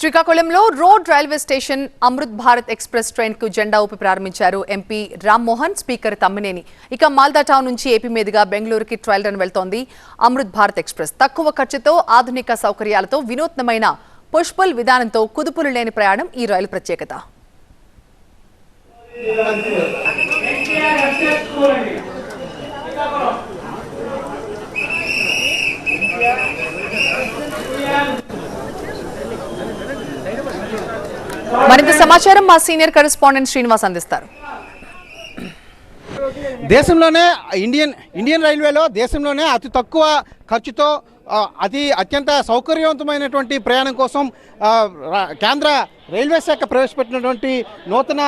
శ్రీకాకుళంలో road railway station Amrit Bharat express ట్రైన్కు జెండా ఊపి ప్రారంభించారు ఎంపీ రామ్మోహన్ స్పీకర్ తమ్మినేని. ఇక మాల్దా టౌన్ నుంచి ఏపీ మీదుగా బెంగళూరుకి ట్రయల్ రన్ వెళ్తోంది అమృత్ భారత్ ఎక్స్ప్రెస్. తక్కువ ఖర్చుతో ఆధునిక సౌకర్యాలతో వినూత్నమైన పుష్పల్ విధానంతో కుదుపులు లేని ప్రయాణం ఈ రైలు ప్రత్యేకత. మరింత సమాచారం మా సీనియర్ కరెస్పాండెంట్ శ్రీనివాస్ అందిస్తారు. దేశంలోనే ఇండియన్ ఇండియన్ రైల్వేలో దేశంలోనే అతి తక్కువ ఖర్చుతో అతి అత్యంత సౌకర్యవంతమైనటువంటి ప్రయాణం కోసం కేంద్ర రైల్వే శాఖ ప్రవేశపెట్టినటువంటి నూతన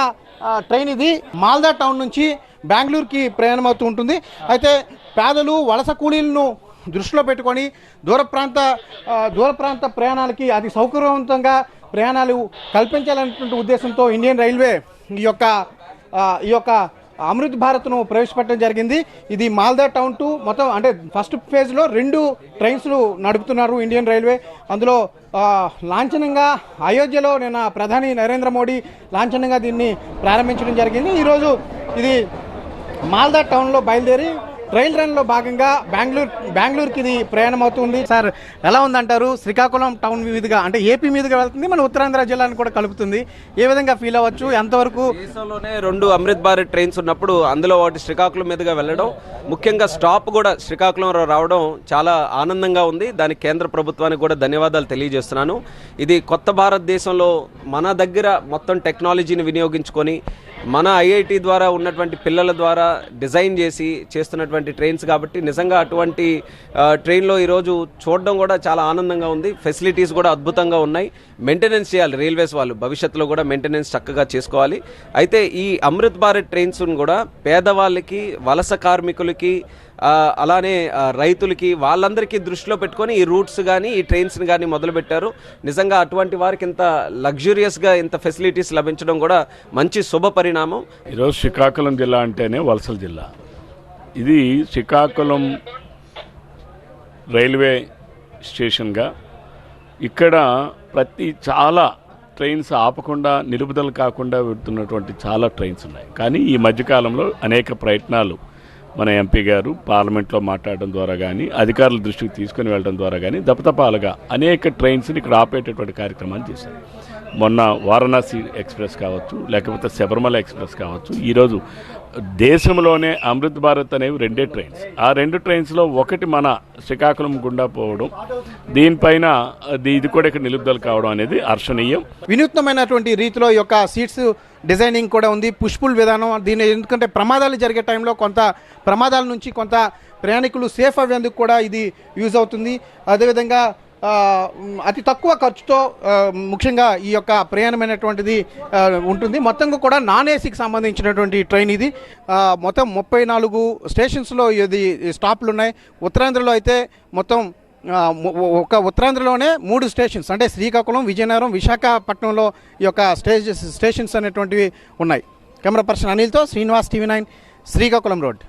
ట్రైన్ ఇది మాల్దా టౌన్ నుంచి బెంగళూరుకి ప్రయాణం అవుతూ ఉంటుంది. అయితే పేదలు వలస కూలీలను దృష్టిలో పెట్టుకొని దూర ప్రాంత దూర ప్రాంత ప్రయాణాలకి అది సౌకర్యవంతంగా ప్రయాణాలు కల్పించాలనేటువంటి ఉద్దేశంతో ఇండియన్ రైల్వే ఈ యొక్క ఈ యొక్క అమృత్ భారత్ను ప్రవేశపెట్టడం జరిగింది. ఇది మాల్దా టౌన్ టు మొత్తం అంటే ఫస్ట్ ఫేజ్లో రెండు ట్రైన్స్లు నడుపుతున్నారు ఇండియన్ రైల్వే. అందులో లాంఛనంగా అయోధ్యలో నిన్న ప్రధాని నరేంద్ర మోడీ లాంఛనంగా దీన్ని ప్రారంభించడం జరిగింది. ఈరోజు ఇది మాల్దా టౌన్లో బయలుదేరి ట్రైల్ రన్లో భాగంగా బెంగళూరు బెంగళూరుకి ఇది ప్రయాణం అవుతుంది సార్ ఎలా ఉందంటారు? శ్రీకాకుళం టౌన్ మీదుగా అంటే ఏపీ మీదుగా వెళ్తుంది మన ఉత్తరాంధ్ర జిల్లాను కూడా కలుపుతుంది. ఏ విధంగా ఫీల్ అవ్వచ్చు? ఎంతవరకు? దేశంలోనే రెండు అమృత్ భారత్ ట్రైన్స్ ఉన్నప్పుడు అందులో ఒకటి శ్రీకాకుళం మీదుగా వెళ్ళడం ముఖ్యంగా స్టాప్ కూడా శ్రీకాకుళం రావడం చాలా ఆనందంగా ఉంది. దానికి కేంద్ర ప్రభుత్వానికి కూడా ధన్యవాదాలు తెలియజేస్తున్నాను. ఇది కొత్త భారతదేశంలో మన దగ్గర మొత్తం టెక్నాలజీని వినియోగించుకొని మన ఐఐటి ద్వారా ఉన్నటువంటి పిల్లల ద్వారా డిజైన్ చేసి చేస్తున్నటువంటి ట్రైన్స్ కాబట్టి నిజంగా అటువంటి ట్రైన్లో ఈరోజు చూడడం కూడా చాలా ఆనందంగా ఉంది. ఫెసిలిటీస్ కూడా అద్భుతంగా ఉన్నాయి. మెయింటెనెన్స్ చేయాలి రైల్వేస్ వాళ్ళు. భవిష్యత్తులో కూడా మెయింటెనెన్స్ చక్కగా చేసుకోవాలి. అయితే ఈ అమృత్ భారత్ ట్రైన్స్ను కూడా పేదవాళ్ళకి వలస కార్మికులకి అలానే రైతులకి వాళ్ళందరికీ దృష్టిలో పెట్టుకొని ఈ రూట్స్ కానీ ఈ ట్రైన్స్ని కానీ మొదలుపెట్టారు. నిజంగా అటువంటి వారికి ఇంత లగ్జూరియస్గా ఇంత ఫెసిలిటీస్ లభించడం కూడా మంచి శుభ పరిణామం. ఈరోజు శ్రీకాకుళం జిల్లా అంటేనే వలసల జిల్లా. ఇది శ్రీకాకుళం రైల్వే స్టేషన్గా. ఇక్కడ ప్రతి చాలా ట్రైన్స్ ఆపకుండా నిలుపుదల కాకుండా వెళ్తున్నటువంటి చాలా ట్రైన్స్ ఉన్నాయి. కానీ ఈ మధ్యకాలంలో అనేక ప్రయత్నాలు మన ఎంపీ గారు పార్లమెంట్లో మాట్లాడడం ద్వారా కానీ అధికారుల దృష్టికి తీసుకుని వెళ్ళడం ద్వారా కానీ దపదపాలుగా అనేక ట్రైన్స్ని ఇక్కడ ఆపేటటువంటి కార్యక్రమాలు చేశారు. మొన్న వారణాసి ఎక్స్ప్రెస్ కావచ్చు లేకపోతే శబరిమల ఎక్స్ప్రెస్ కావచ్చు ఈరోజు దేశంలోనే అమృత్ భారత్ అనేవి రెండే ట్రైన్స్ ఆ రెండు ట్రైన్స్లో ఒకటి మన శ్రీకాకుళం గుండా పోవడం దీనిపైన అది- ఇది కూడా ఇక్కడ నిలుపుదల కావడం అనేది హర్షణీయం. వినూత్నమైనటువంటి రీతిలో యొక్క సీట్స్ డిజైనింగ్ కూడా ఉంది. పుష్పుల్ విధానం దీని ఎందుకంటే ప్రమాదాలు జరిగే టైంలో కొంత ప్రమాదాల నుంచి కొంత ప్రయాణికులు సేఫ్ అవ్వేందుకు కూడా ఇది యూజ్ అవుతుంది. అదేవిధంగా అతి తక్కువ ఖర్చుతో ముఖ్యంగా ఈ యొక్క ప్రయాణమైనటువంటిది ఉంటుంది. మొత్తంగా కూడా నాన్ ఏసీకి సంబంధించినటువంటి ట్రైన్ ఇది. మొత్తం ముప్పై నాలుగు స్టేషన్స్లో ఇది స్టాప్లు ఉన్నాయి ఉత్తరాంధ్రలో అయితే మొత్తం ఒక ఉత్తరాంధ్రలోనే మూడు స్టేషన్స్ అంటే శ్రీకాకుళం విజయనగరం విశాఖపట్నంలో ఈ యొక్క స్టేజ్ స్టేషన్స్ అనేటువంటివి ఉన్నాయి. Camera person అనిల్తో Srinivas TV nine Srikakulam road.